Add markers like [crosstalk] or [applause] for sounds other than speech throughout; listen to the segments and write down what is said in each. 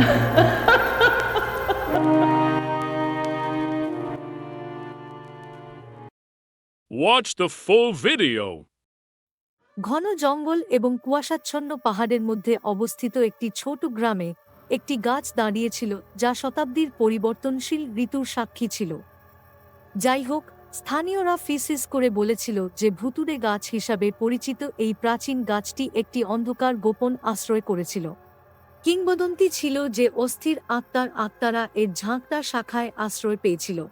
[laughs] Watch the full video. ঘন জঙ্গল এবং কুয়াশাচ্ছন্ন পাহাড়ের মধ্যে অবস্থিত একটি ছোট গ্রামে একটি গাছ দাঁড়িয়েছিল যা শতাব্দীর পরিবর্তনশীল ঋতুর সাক্ষী ছিল যাই হোক, স্থানীয়রা ফিসিস করে বলেছিল যে ভুতুরে গাছ হিসাবে পরিচিত এই প্রাচীন গাছটি একটি অন্ধকার গোপন আশ্রয় করেছিল কিংবদন্তি ছিল যে অস্থির আত্মার আত্মারা এর ঝাঁকটা শাখায় আশ্রয় পেয়েছিল।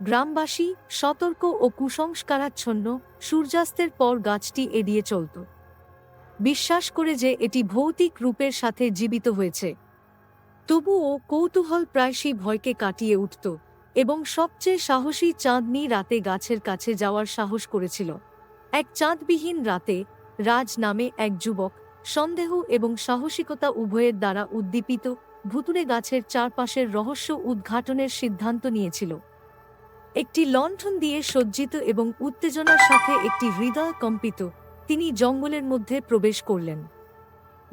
গ্রামবাসী সতর্ক ও কুসংস্কারাচ্ছন্ন সূর্যাস্তের পর গাছটি এড়িয়ে চলত। বিশ্বাস করে যে এটি ভৌতিক রূপের সাথে জীবিত হয়েছে। তবুও কৌতূহল প্রায়শই ভয়কে কাটিয়ে উঠত এবং সবচেয়ে সাহসী চাঁদনি রাতে গাছের কাছে যাওয়ার সাহস করেছিল। এক চাঁদবিহীন রাতে রাজ নামে এক যুবক সন্দেহ এবং সাহসিকতা উভয়ের দ্বারা উদ্দীপিত ভুতুরে গাছের চারপাশের রহস্য উদ্ঘাটনের সিদ্ধান্ত নিয়েছিল। একটি লণ্ঠন দিয়ে সজ্জিত এবং উত্তেজনার সাথে একটি হৃদয় কম্পিত, তিনি জঙ্গলের মধ্যে প্রবেশ করলেন।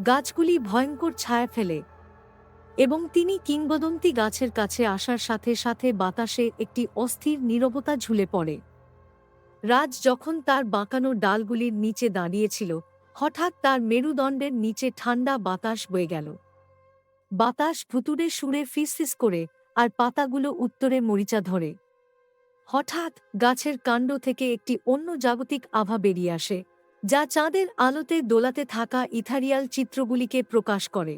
গাছগুলি ভয়ঙ্কর ছায়া ফেলে এবং তিনি কিংবদন্তি গাছের কাছে আসার সাথে সাথে বাতাসে একটি অস্থির নীরবতা ঝুলে পড়ে। রাজ যখন তার বাঁকানো ডালগুলির নিচে দাঁড়িয়েছিল হঠাৎ তার মেরুদণ্ডের নিচে ঠান্ডা বাতাস বয়ে গেল। বাতাস ভুতুরে সুরে ফিসফিস করে আর পাতাগুলো উত্তরে মরিচা ধরে। হঠাৎ গাছের কাণ্ড থেকে একটি অন্য জাগতিক আভা বেরিয়ে আসে, যা চাঁদের আলোতে দোলাতে থাকা ইথারিয়াল চিত্রগুলিকে প্রকাশ করে।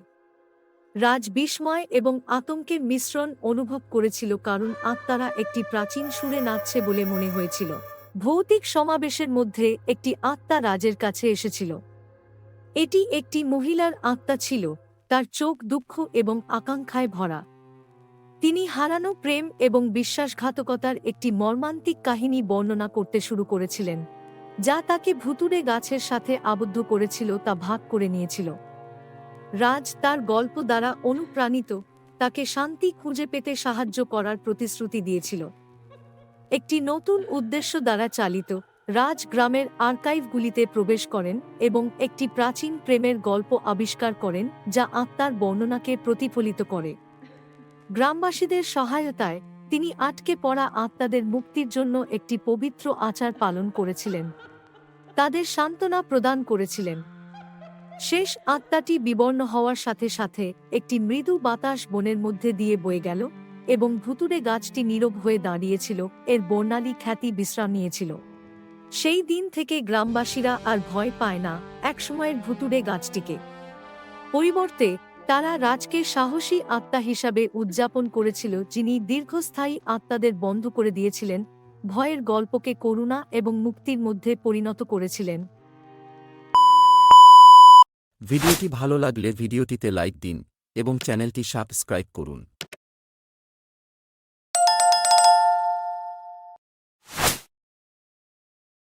রাজ বিস্ময় এবং আতঙ্কের মিশ্রণ অনুভব করেছিল কারণ আত্মারা একটি প্রাচীন সুরে নাচছে বলে মনে হয়েছিল। ভৌতিক সমাবেশের মধ্যে একটি আত্মা রাজের কাছে এসেছিল। এটি একটি মহিলার আত্মা ছিল, তার চোখ দুঃখ এবং আকাঙ্ক্ষায় ভরা। তিনি হারানো প্রেম এবং বিশ্বাসঘাতকতার একটি মর্মান্তিক কাহিনী বর্ণনা করতে শুরু করেছিলেন, যা তাকে ভুতুরে গাছের সাথে আবদ্ধ করেছিল তা ভাগ করে নিয়েছিল। রাজ তার গল্প দ্বারা অনুপ্রাণিত, তাকে শান্তি খুঁজে পেতে সাহায্য করার প্রতিশ্রুতি দিয়েছিল। একটি নতুন উদ্দেশ্য দ্বারা চালিত রাজ গ্রামের আর্কাইভগুলিতে প্রবেশ করেন এবং একটি প্রাচীন প্রেমের গল্প আবিষ্কার করেন যা আত্মার বর্ণনাকে প্রতিফলিত করে। গ্রামবাসীদের সহায়তায় তিনি আটকে পড়া আত্মাদের মুক্তির জন্য একটি পবিত্র আচার পালন করেছিলেন। তাদের সান্ত্বনা প্রদান করেছিলেন। শেষ আত্মাটি বিবর্ণ হওয়ার সাথে সাথে একটি মৃদু বাতাস বনের মধ্যে দিয়ে বয়ে গেল এবং ভুতুরে গাছটি নীরব হয়ে দাঁড়িয়েছিল, এর বর্ণালী খ্যাতি বিশ্রাম নিয়েছিল। সেই দিন থেকে গ্রামবাসীরা আর ভয় পায় না একসময়ের ভুতুরে গাছটিকে। পরিবর্তে, তারা রাজকে সাহসী আত্মা হিসাবে উদযাপন করেছিল, যিনি দীর্ঘস্থায়ী আত্মাদের বন্ধ করে দিয়েছিলেন, ভয়ের গল্পকে করুণা এবং মুক্তির মধ্যে পরিণত করেছিলেন। ভিডিওটি ভালো লাগলে ভিডিওটিতে লাইক দিন এবং চ্যানেলটি সাবস্ক্রাইব করুন।